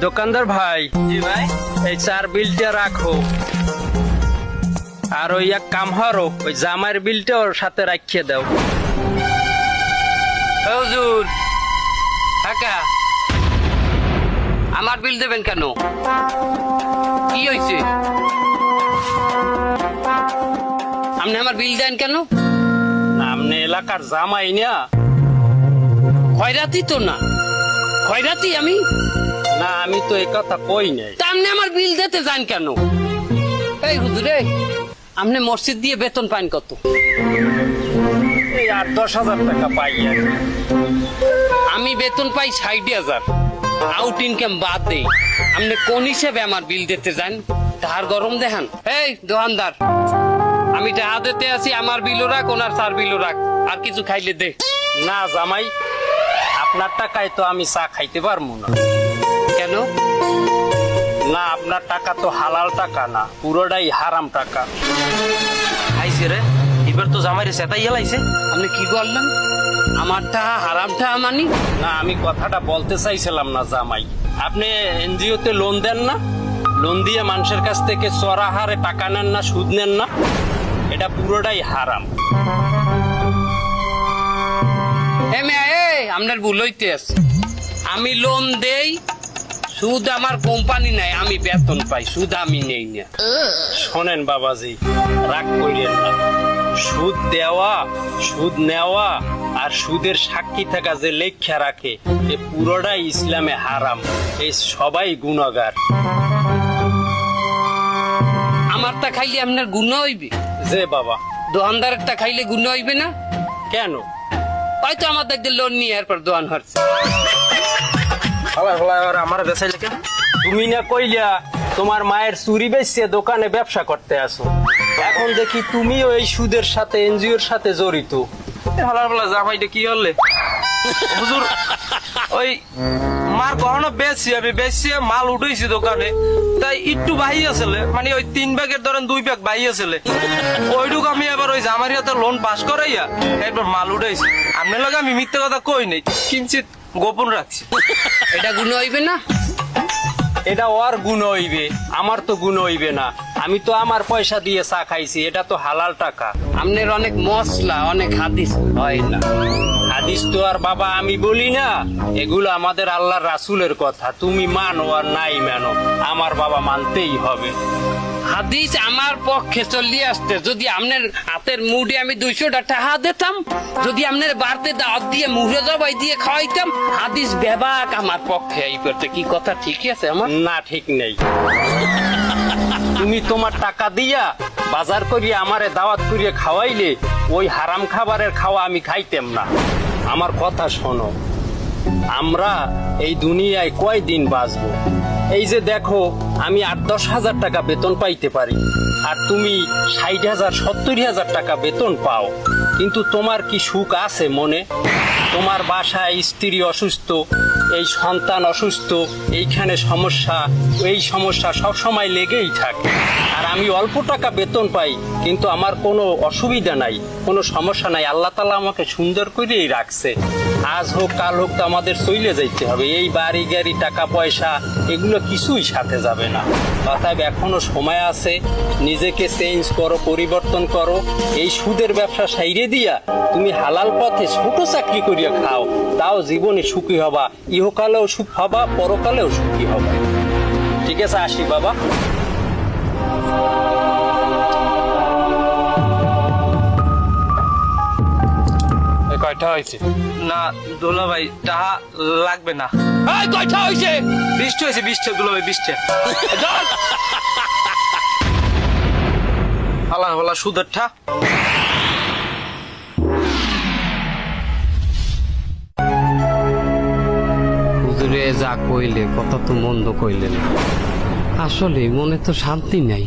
দোকানদার ভাই। জি ভাই। এই চার বিলটা রাখো। আর ওই এক কাম হারো ওই জামার বিলটা ওর সাথে রাখিয়ে দাও। হুজুর কাকা আমার বিল দেবেন কেন? কি হয়েছে আপনি আমার বিল দেন কেন? আপনি এলাকার জামাই না। খয়রাতি তো না। খয়রাতি আমি? না আমি তো এই কথা কই নাই। তা আপনি আমার বিল দিতে যান কেন? এই হুজুরে আপনি মসজিদ দিয়ে বেতন পান কত? এই আট দশ হাজার টাকা পাই আমি বেতন পাই ষাট হাজার। আউট ইনকাম বাদ দেই। আপনি কোন হিসেবে আমার বিল দিতে যান? তাহার গরম দেখান। এই দোকানদার আমি টাকা দিতে আছি আমার বিলও রাখ ওনার সার বিলও রাখ। আর কিছু খাইলে দে। না জামাই আপনার টাকায় তো আমি চা খাইতে পারব না। কেন? না আপনার টাকা তো হালাল টাকা না পুরোটাই হারাম টাকা। খাইছে রে এবার তো জামাইরে সেটাই এলাইছে আপনি কি করলেন আমার টাকা হারাম টাকা মানি? না আমি কথাটা বলতে চাইছিলাম না জামাই। আপনি এনজিওতে লোন দেন না? লোন দিয়ে মানুষের কাছ থেকে চড়া হারে টাকা নেন না সুদ নেন না? এটা পুরোটাই হারাম। আপনার ভুল হইতে আছে। আমি লোন দেই সুদ আমার কোম্পানি নাই আমি বেতন পাই সুদ আমি নেই না। শোনেন বাবাজি রাগ করিয়েন না। সুদ দেওয়া সুদ নেওয়া আর সুদের সাক্ষী থাকা যে লেখা রাখে এ পুরোটাই ইসলামে হারাম। এই সবাই গুণাগার। আমারটা খাইলে আপনার গুণ হইবে? যে বাবা। দোকানদারেরটা খাইলে গুণ হইবে না? কেন? হয়তো আমার দেখতে লোন নিয়ে এরপর দোকান হচ্ছে। আমার বেসাই লেখা তুমি না কইলা তোমার মায়ের চুরি বেচছে দোকানে ব্যবসা করতে আসো। এখন দেখি তুমিও এই সুদের সাথে এনজিওর সাথে জড়িত। হালার বেলা জামাইটা কি হলে? হুজুর ওই মার গহনা বেচছি আমি বেচছি মাল উঠেছি দোকানে। তাই একটু বাহি আসলে মানে ওই তিন ব্যাগের ধরেন দুই ব্যাগ বাহি আসলে ওইটুকু আমি আবার ওই জামারিয়াতে লোন পাস করাইয়া এরপর মাল উঠেছি আপনার লগে আমি মিথ্যে কথা কই নাই, কিঞ্চিত গোপন রাখছি এটা গুণ হইবে না। এটা ওর গুণ হইবে, আমার তো গুণ হইবে না। আমি তো আমার পয়সা দিয়ে চা খাইছি, এটা তো হালাল টাকা। আপনার অনেক মশলা, অনেক হাদিস হয় না। হাদিস তো আর বাবা আমি বলি না, এগুলো আমাদের আল্লাহ রাসুলের কথা। তুমি মানো আর নাই মানো, আমার বাবা মানতেই হবে। হাদিস আমার পক্ষে চলিয়ে আসতে। যদি আপনার হাতের মুড়ে আমি দুইশোটা টাকা দিতাম, যদি আপনার বাড়তে দাওয়াত দিয়ে মুড়ে জবাই দিয়ে খাওয়াইতাম, হাদিস বেবাক আমার পক্ষে। এই করতে কি কথা ঠিকই আছে আমার? না, ঠিক নেই। তুমি তোমার টাকা দিয়া বাজার করিয়ে আমারে দাওয়াত করিয়ে খাওয়াইলে, ওই হারাম খাবারের খাওয়া আমি খাইতাম না। আমার কথা শোনো, আমরা এই দুনিয়ায় কয়দিন বাঁচবো? এই যে দেখো, আমি আট দশ হাজার টাকা বেতন পাইতে পারি। আর তুমি ষাট হাজার, সত্তর হাজার টাকা বেতন পাও। কিন্তু তোমার কি সুখ আছে মনে? তোমার বাসায় স্ত্রী অসুস্থ, এই সন্তান অসুস্থ, এইখানে সমস্যা, এই সমস্যা সব সময় লেগেই থাকে। আর আমি অল্প টাকা বেতন পাই, কিন্তু আমার কোনো অসুবিধা নাই, কোনো সমস্যা নাই। আল্লাহ তালা আমাকে সুন্দর করেই রাখছে। আজ হোক, কাল হোক তো আমাদের চলে যাইতে হবে। এই বাড়ি, গাড়ি, টাকা, পয়সা, এগুলো কিছুই সাথে যাবে না। অতএব এখনও সময় আছে, নিজেকে চেঞ্জ করো, পরিবর্তন করো। এই সুদের ব্যবসা সাইরে দিয়া তুমি হালাল পথে ছোট চাকরি করিয়া খাও। তাও জীবনে সুখী হবা। ইহকালেও সুখ হবা, পরকালেও সুখী হবা। ঠিক আছে, আসি বাবা। কয়টা হয়েছে? না দুলা ভাই টাহা লাগবে না। এই কয়টা হয়েছে? বৃষ্টি হয়েছে বৃষ্টি দুলা ভাই বৃষ্টি সুদের ঠা হুজুরে যা কইলে কথা তো মন্দ কইলে না আসলে মনে তো শান্তি নাই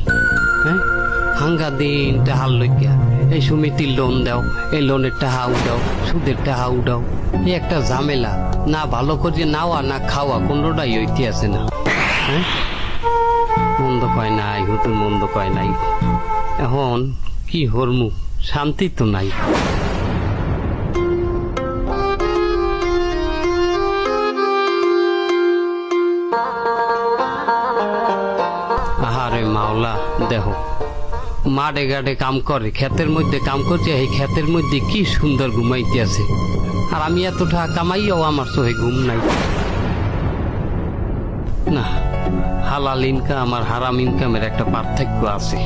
হ্যাঁ? হাঙ্গা দিন টাহার লইয়া এই সমিতির লোন দাও, এই লোনের টাহা উঠাও সুদের টাকা উঠাও এই একটা ঝামেলা, না ভালো করে নাওয়া, না খাওয়া, কোনোটাই হইতে আছে না। হ্যাঁ? মন্দ কয় নাই হুতুর মন্দ কয় নাই। এখন কি হরমু? শান্তি তো নাই। আহারে মাওলা দেহ মাঠে ঘাটে কাম করে, ক্ষেতের মধ্যে কাম করছে, এই ক্ষেতের মধ্যে কি সুন্দর ঘুমাইতে আছে। আর আমি এতটা কামাইও আমার চোখে ঘুম নাই। না, হালাল ইনকাম আর হারাম ইনকামের একটা পার্থক্য আছে।